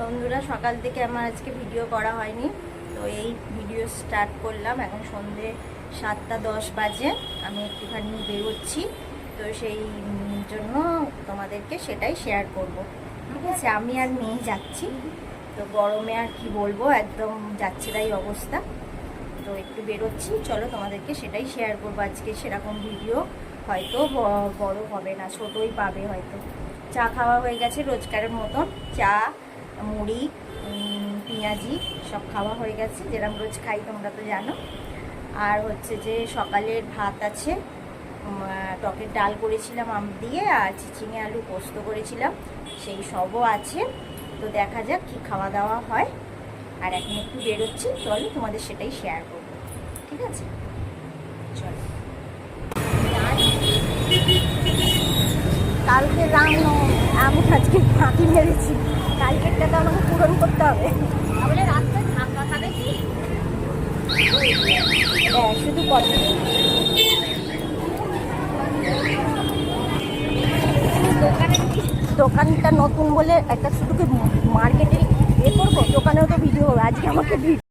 বন্ধুরা, সকাল থেকে আমার আজকে ভিডিও করা হয়নি। তো এই ভিডিও স্টার্ট করলাম এখন সন্ধে সাতটা দশ বাজে। আমি একটুখানি বেরোচ্ছি। তো সেই জন্য তোমাদেরকে সেটাই শেয়ার করব। ঠিক আছে, আমি আর মেয়ে যাচ্ছি। তো গরমে আর কি বলব, একদম যাচ্ছে তাই অবস্থা। তো একটু বেরোচ্ছি, চলো তোমাদেরকে সেটাই শেয়ার করব আজকে সেরকম ভিডিও হয়তো বড় হবে না, ছোটই পাবে হয়তো। চা খাওয়া হয়ে গেছে রোজকারের মতন। চা মুড়ি পেঁয়াজি, সব খাওয়া হয়ে গেছে। যেরকম রোজ খাই তোমরা তো জানো। আর হচ্ছে যে সকালের ভাত আছে। টকের ডাল করেছিলাম আম দিয়ে আর চিচিঙে আলু পোস্ত করেছিলাম। সেই সবও আছে। তো দেখা যাক কি খাওয়া দাওয়া হয়। আর এখন একটু বেরোচ্ছি। চলো তোমাদের সেটাই শেয়ার করব। ঠিক আছে? চলো। কালকে রাম আমি আজকে ফাঁকি মেরেছি। কালকেরটা তো আমাকে পূরণ করতে হবে। তাহলে রাস্তায় ধাক্কা খাবে কি? হ্যাঁ শুধু কথা দোকানে দোকানটা নতুন বলে একটা শুধু কি মার্কেটে এ করব? দোকানেও তো ভিডিও হবে আজকে আমাকে ভিডিও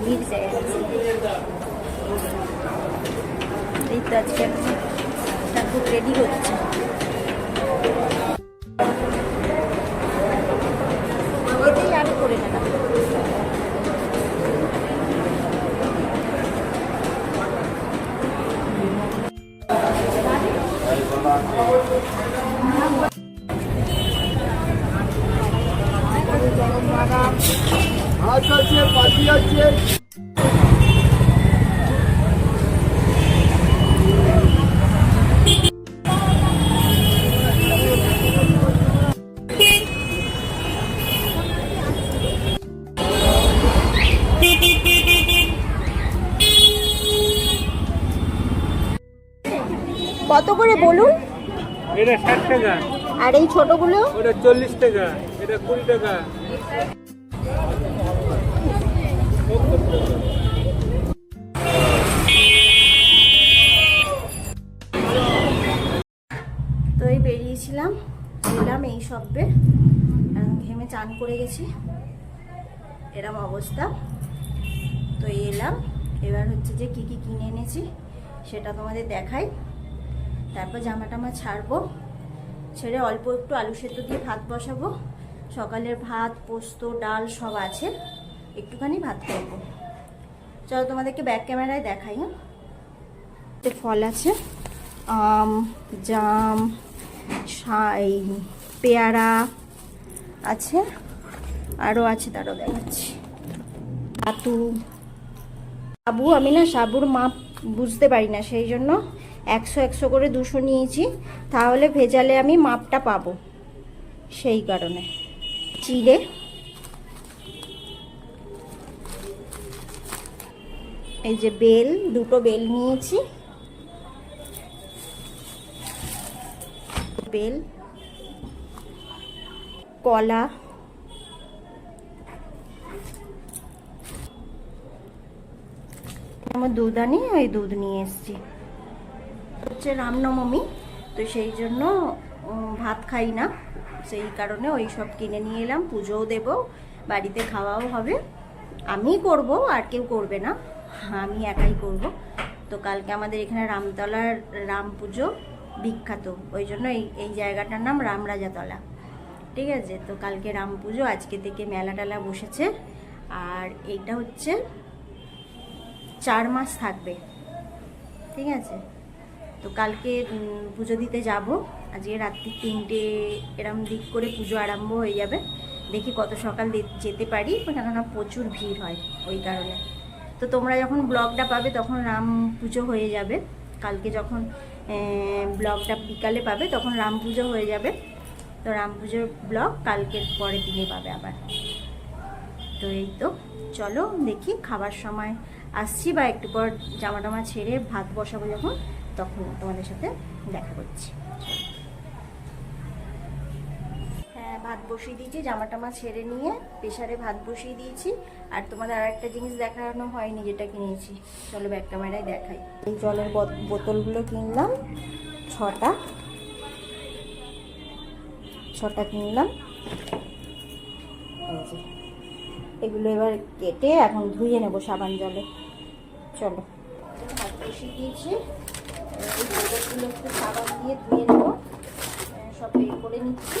ভিড় যায় এই তো আজকে ঠাকুর রেডি হচ্ছে এতেই মাছ আছে পাখি আছে কত করে বলুন? এটা ষাট টাকা। আর এই ছোটগুলো? ওটা চল্লিশ টাকা। তো এই বেরিয়েছিলাম এলাম এই এখন ঘেমে চান করে গেছি। এরম অবস্থা। তো এলাম। এবার হচ্ছে যে কি কি কিনে এনেছি, সেটা তোমাদের দেখাই। তারপর জামা টামা ছাড়বো। ছেড়ে অল্প একটু আলু সেদ্ধ দিয়ে ভাত বসাবো। সকালের ভাত, পোস্ত, ডাল সব আছে। একটুখানি ভাত করব চলো তোমাদেরকে ব্যাক ক্যামেরায় দেখাই হ্যাঁ? ফল আছে। আম, জাম সাই পেয়ারা আছে। আরও আছে, তারও দেখাচ্ছি। আতু সাবু, আমি না সাবুর মাপ বুঝতে পারি না, সেই জন্য একশো একশো করে দুশো নিয়েছি। তাহলে ভেজালে আমি মাপটা পাবো, সেই কারণে। চিড়ে। এই যে বেল, দুটো বেল নিয়েছি। বেল, কলা, আমার দুধ আনি, ওই দুধ নিয়ে এসেছি। হচ্ছে রামনবমী, তো সেই জন্য ভাত খাই না। সেই কারণে ওই সব কিনে নিয়ে এলাম, পুজোও দেব, বাড়িতে খাওয়াও হবে। আমি করব, আর কেউ করবে না, আমি একাই করব। তো কালকে আমাদের এখানে রামতলার রাম পুজো বিখ্যাত, ওই জন্য এই এই জায়গাটার নাম রামরাজাতলা ঠিক আছে? তো কালকে রাম পুজো, আজকে থেকে মেলা টেলা বসেছে। আর এইটা হচ্ছে চার মাস থাকবে। ঠিক আছে? তো কালকে পুজো দিতে যাব। আজকে রাত্রি তিনটে এরম দিক করে পুজো আরম্ভ হয়ে যাবে। দেখি কত সকাল যেতে পারি, কেননা প্রচুর ভিড় হয় ওই কারণে। তো তোমরা যখন ব্লগটা পাবে তখন রাম পুজো হয়ে যাবে। কালকে যখন ব্লগটা বিকালে পাবে তখন রাম পুজো হয়ে যাবে। তো রাম পুজোর ব্লগ কালকের পরের দিনে পাবে আবার। তো এই তো, চলো দেখি খাবার সময় আসছি বা একটু পর জামা টামা ছেড়ে ভাত বসাবো যখন, তখন তোমাদের সাথে দেখা করছি হ্যাঁ ভাত বসিয়ে দিয়েছি জামা টামা ছেড়ে নিয়ে প্রেশারে ভাত বসিয়ে দিয়েছি। আর তোমাদের আর একটা জিনিস দেখানো হয়নি যেটা কিনেছি। চলো ব্যাক ক্যামেরায় দেখাই। এই জলের বোত- বোতলগুলো কিনলাম, ছটা। ছটা কিনলাম। এগুলো এবার কেটে এখন ধুয়ে নেব সাবান জলে। চলো। ভাত বসিয়ে দিয়েছি। বোতলগুলো একটু সাবান দিয়ে ধুয়ে নেব। সব বের করে নিচ্ছি।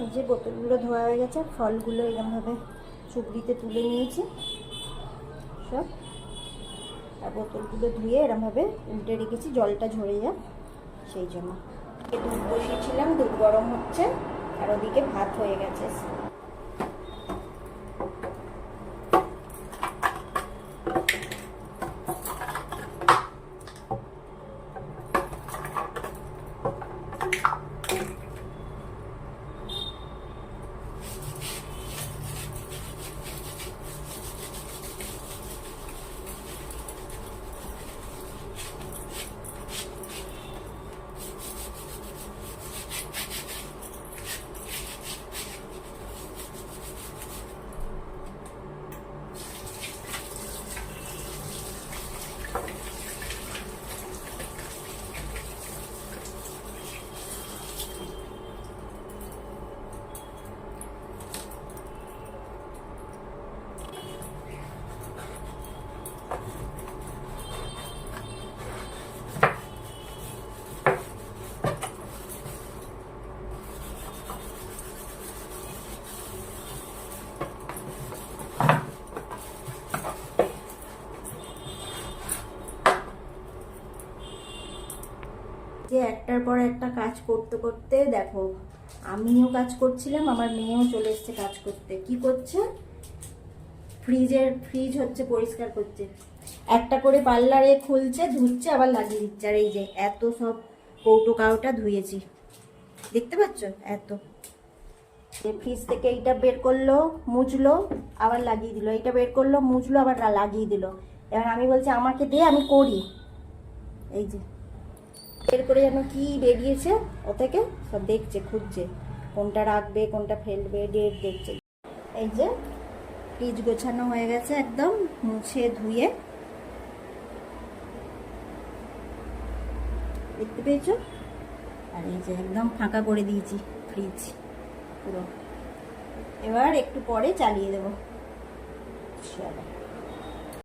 এই যে বোতলগুলো ধোয়া হয়ে গেছে, ফলগুলো এরকমভাবে চুবড়িতে তুলে নিয়েছি। সব। আর বোতলগুলো ধুয়ে এরমভাবে উল্টে রেখেছি, জলটা ঝরে যাক সেই জন্য। দুধ বসিয়েছিলাম দুধ গরম হচ্ছে, আর ওদিকে ভাত হয়ে গেছে যে একটার পর একটা কাজ করতে করতে দেখো, আমিও কাজ করছিলাম, আমার মেয়েও চলে এসছে কাজ করতে। কি করছে? ফ্রিজের, ফ্রিজ হচ্ছে পরিষ্কার করছে। একটা করে পার্লারে খুলছে, ধুচ্ছে, আবার লাগিয়ে দিচ্ছে। আর এই যে এত সব কৌটো কাউটা ধুয়েছি। দেখতে পাচ্ছ? এত। ফ্রিজ থেকে এইটা বের করল, মুছলো, আবার লাগিয়ে দিল। এইটা বের করল, মুছলো, আবার লাগিয়ে দিল। এবার আমি বলছি, আমাকে দে, আমি করি। এই যে। বের করে যেন কি বেরিয়েছে, ও থেকে সব দেখছে, খুঁজছে। কোনটা রাখবে, কোনটা ফেলবে ডেট দেখছে। এই যে ফ্রিজ গোছানো হয়ে গেছে একদম, মুছে ধুয়ে। দেখতে পেয়েছ? আর এই যে একদম ফাঁকা করে দিয়েছি ফ্রিজ পুরো। এবার একটু পরে চালিয়ে দেবো। চলো